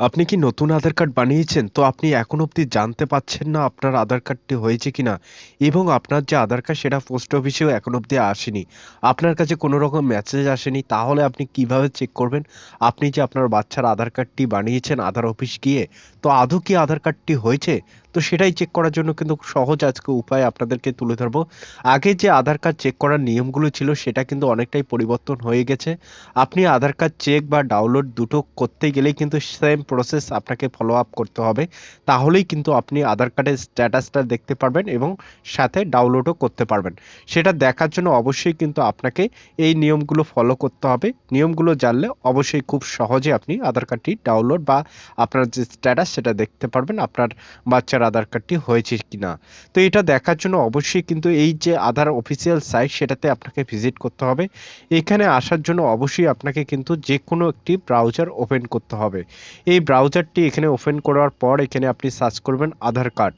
আপনি কি নতুন আধার কার্ড বানিয়েছেন? তো আপনি এখন অবধি জানতে পাচ্ছেন না আপনার আধার কার্ডটি হয়েছে কি না এবং আপনার যে আধার কার্ড সেটা পোস্ট অফিসেও এখন অবধি আসেনি। আপনার কাছে কোনো রকম মেসেজ আসেনি তাহলে আপনি কীভাবে চেক করবেন? আপনি যে আপনার বাচ্চার আধার কার্ডটি বানিয়েছেন আধার অফিস গিয়ে, তো আদৌ কি আধার কার্ডটি হয়েছে? তো সেটাই চেক করার জন্য কিন্তু সহজ আজকে উপায় আপনাদেরকে তুলে ধরবো। আগে যে আধার কার্ড চেক করার নিয়মগুলো ছিল সেটা কিন্তু অনেকটাই পরিবর্তন হয়ে গেছে। আপনি আধার কার্ড চেক বা ডাউনলোড দুটো করতে গেলেই কিন্তু সেম প্রসেস আপনাকে ফলো আপ করতে হবে। তাহলেই কিন্তু আপনি আধার কার্ডের স্ট্যাটাসটা দেখতে পারবেন এবং সাথে ডাউনলোডও করতে পারবেন। সেটা দেখার জন্য অবশ্যই কিন্তু আপনাকে এই নিয়মগুলো ফলো করতে হবে। নিয়মগুলো জানলে অবশ্যই খুব সহজে আপনি আধার কার্ডটি ডাউনলোড বা আপনার যে স্ট্যাটাস সেটা দেখতে পারবেন আপনার বাচ্চার আধার কার্ডটি হয়েছে কিনা। তো এটা দেখার জন্য অবশ্যই কিন্তু এই যে আধার অফিসিয়াল সাইট সেটাতে আপনাকে ভিজিট করতে হবে। এখানে আসার জন্য অবশ্যই আপনাকে কিন্তু যেকোনো একটি ব্রাউজার ওপেন করতে হবে। এই ব্রাউজারটি এখানে ওপেন করার পর এখানে আপনি সার্চ করবেন Aadhaar card.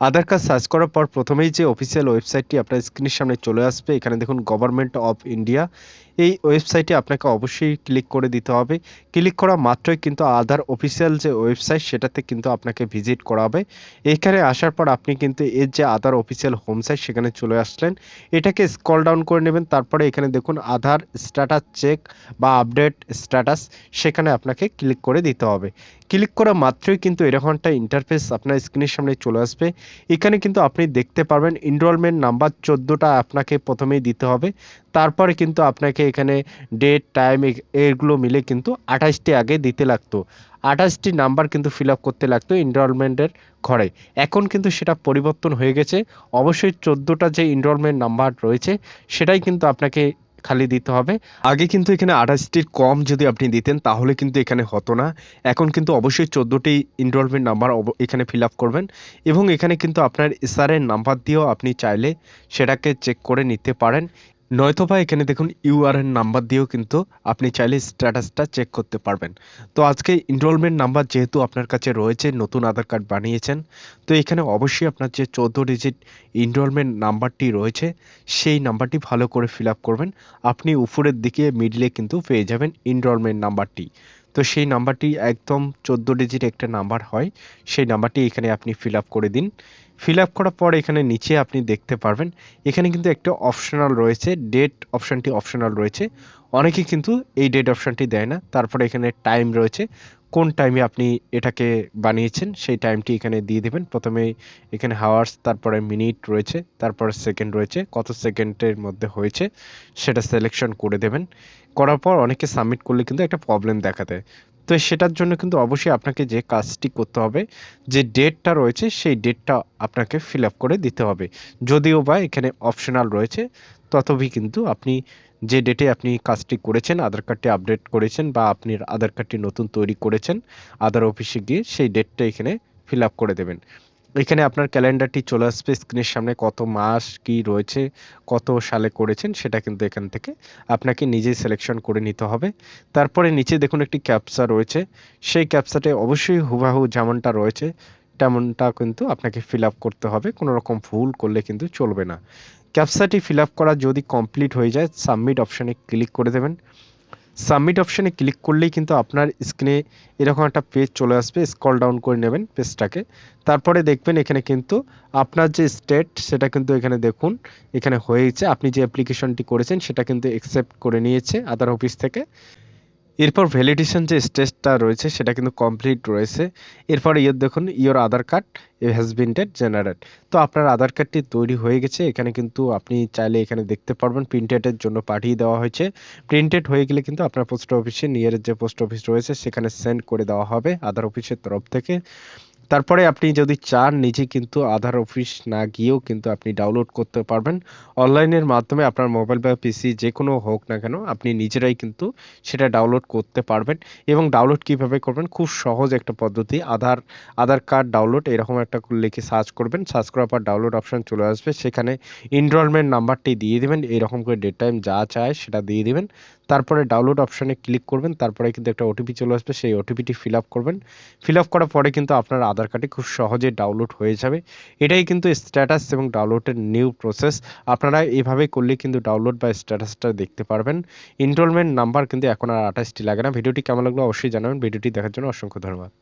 Aadhaar card search করার পর প্রথমেই যে অফিসিয়াল ওয়েবসাইটটি আপনার স্ক্রিনের সামনে চলে আসবে, এখানে দেখুন গভর্নমেন্ট অফ ইন্ডিয়া এই ওয়েবসাইটে আপনাকে অবশ্যই ক্লিক করে দিতে হবে। ক্লিক করা মাত্রই কিন্তু আধার অফিসিয়াল যে ওয়েবসাইট, সেটাতে কিন্তু আপনাকে ভিজিট করা হবে। এখানে আসার পর আপনি কিন্তু এর যে আধার অফিসিয়াল হোম সাইট, সেখানে চলে আসলেন। এটাকে স্কল ডাউন করে নেবেন। তারপরে এখানে দেখুন আধার স্ট্যাটাস চেক বা আপডেট স্ট্যাটাস, সেখানে আপনাকে ক্লিক করে দিতে হবে। ক্লিক করা মাত্রই কিন্তু এরকম একটা ইন্টারফেস আপনার স্ক্রিনের সামনে চলে আসবে। এখানে কিন্তু আপনি দেখতে পারবেন এনরোলমেন্ট নাম্বার চোদ্দোটা আপনাকে প্রথমেই দিতে হবে। তারপরে কিন্তু আপনাকে এখানে ডেট টাইম এগুলো মিলে কিন্তু আঠাশটি আগে দিতে লাগতো। আঠাশটি নাম্বার কিন্তু ফিল আপ করতে লাগতো এনরোলমেন্টের ঘরে। এখন কিন্তু সেটা পরিবর্তন হয়ে গেছে। অবশ্যই চোদ্দোটা যে এনরোলমেন্ট নাম্বার রয়েছে, সেটাই কিন্তু আপনাকে খালি দিতে হবে। আগে কিন্তু এখানে আঠাশটির কম যদি আপনি দিতেন, তাহলে কিন্তু এখানে হতো না। এখন কিন্তু অবশ্যই চোদ্দোটি এনরোলমেন্ট নাম্বার এখানে ফিল আপ করবেন। এবং এখানে কিন্তু আপনার এসআরের নাম্বার দিয়েও আপনি চাইলে সেটাকে চেক করে নিতে পারেন। নয়তোবা এখানে দেখুন ইউআরএন নাম্বার দিয়েও কিন্তু আপনি চাইলে স্ট্যাটাসটা চেক করতে পারবেন। তো আজকে ইনরোলমেন্ট নাম্বার যেহেতু আপনার কাছে রয়েছে, নতুন আধার কার্ড বানিয়েছেন, তো এখানে অবশ্যই আপনার যে চৌদ্দ ডিজিট ইনরোলমেন্ট নাম্বারটি রয়েছে, সেই নাম্বারটি ভালো করে ফিল করবেন। আপনি উপরের দিকে মিডলে কিন্তু পেয়ে যাবেন ইনরোলমেন্ট নাম্বারটি তো সেই নাম্বারটি একদম চোদ্দ ডিজিট একটা নাম্বার হয়। সেই নাম্বারটি এখানে আপনি ফিল আপ করে দিন। ফিল আপ করার পর এখানে নিচে আপনি দেখতে পারবেন, এখানে কিন্তু একটা অপশনাল রয়েছে ডেট অপশানটি অপশনাল রয়েছে। অনেকে কিন্তু এই ডেট অপশানটি দেয় না, তারপরে এখানে টাইম রয়েছে। কোন টাইমে আপনি এটাকে বানিয়েছেন, সেই টাইমটি এখানে দিয়ে দেবেন। প্রথমে এখানে হাওয়ার্স তারপরে মিনিট রয়েছে, তারপরে সেকেন্ড রয়েছে, কত সেকেন্ডের মধ্যে হয়েছে, সেটা সিলেকশন করে দেবেন। করার পর অনেকে সাবমিট করলে কিন্তু একটা প্রবলেম দেখা দেয়। তো সেটার জন্য কিন্তু অবশ্যই আপনাকে যে কাজটি করতে হবে, যে ডেটটা রয়েছে সেই ডেটটা আপনাকে ফিল আপ করে দিতে হবে। যদিও বা এখানে অপশনাল রয়েছে ততবি কিন্তু আপনি যে ডেটে আপনি কাজটি করেছেন, আধার কার্ডটি আপডেট করেছেন বা আপনি আধার কার্ডটি নতুন তৈরি করেছেন, আধার অফিসে গিয়ে সেই ডেটটা এখানে ফিল আপ করে দেবেন। এখানে আপনার ক্যালেন্ডারটি চলে আসবে, স্ক্রিনের সামনে কত মাস কি রয়েছে, কত সালে করেছেন সেটা কিন্তু এখান থেকে আপনাকে নিজেই সিলেকশন করে নিতে হবে। তারপরে নিচে দেখুন একটি ক্যাপসা রয়েছে, সেই ক্যাপসাটে অবশ্যই হুবাহু যেমনটা রয়েছে, তেমনটা কিন্তু আপনাকে ফিল আপ করতে হবে, কোনো রকম ভুল করলে কিন্তু চলবে না। ক্যাপসাটি ফিল আপ করা যদি কমপ্লিট হয়ে যায় সাবমিট অপশানে ক্লিক করে দেবেন। সাবমিট অপশানে ক্লিক করলেই কিন্তু আপনার স্ক্রিনে এরকম একটা পেজ চলে আসবে স্কল ডাউন করে নেবেন পেজটাকে তারপরে দেখবেন এখানে কিন্তু আপনার যে স্টেট সেটা কিন্তু এখানে দেখুন, এখানে হয়েছে। আপনি যে অ্যাপ্লিকেশনটি করেছেন, সেটা কিন্তু অ্যাকসেপ্ট করে নিয়েছে আদার অফিস থেকে। এরপর ভ্যালিডেশন যে স্টেজটা রয়েছে, সেটা কিন্তু কমপ্লিট রয়েছে। এরপর ইয়ে দেখুন your Aadhaar card has been date generate তো আপনার আধার কার্ডটি তৈরি হয়ে গেছে। এখানে কিন্তু আপনি চাইলে এখানে দেখতে পারবেন প্রিন্টেডের জন্য পাঠিয়ে দেওয়া হয়েছে। প্রিন্টেড হয়ে গেলে কিন্তু আপনার পোস্ট অফিসে নিয়ারের যে পোস্ট অফিস রয়েছে, সেখানে সেন্ড করে দেওয়া হবে আধার অফিসের তরফ থেকে। তারপরে আপনি যদি চান নিজে কিন্তু আধার অফিস না গিয়েও কিন্তু আপনি ডাউনলোড করতে পারবেন। অনলাইনের মাধ্যমে আপনার মোবাইল বা পিসি যে কোনো হোক না কেন, আপনি নিজেরাই কিন্তু সেটা ডাউনলোড করতে পারবেন এবং ডাউনলোড কীভাবে করবেন? খুব সহজ একটা পদ্ধতি। আধার আধার কার্ড ডাউনলোড এরকম একটা লিখে সার্চ করবেন। সার্চ করার পর ডাউনলোড অপশান চলে আসবে। সেখানে এনরোলমেন্ট নাম্বারটি দিয়ে দেবেন। এরকম করে ডেট টাইম যা চায় সেটা দিয়ে দেবেন। তারপরে ডাউনলোড অপশানে ক্লিক করবেন। তারপরে কিন্তু একটা ওটিপি চলে আসবে। সেই ওটিপিটি ফিল আপ করবেন। ফিল আপ করার পরে কিন্তু আপনার আধার আধার কার্ডে খুব সহজে ডাউনলোড হয়ে যাবে। এটাই কিন্তু স্ট্যাটাস এবং ডাউনলোডের নিউ প্রসেস আপনারা এভাবে করলে কিন্তু ডাউনলোড বা স্ট্যাটাসটা দেখতে পারবেন। ইনরোলমেন্ট নাম্বার কিন্তু এখন আর আঠাশটি লাগে না। ভিডিওটি কেমন লাগল অবশ্যই জানাবেন। ভিডিওটি দেখার জন্য অসংখ্য ধন্যবাদ।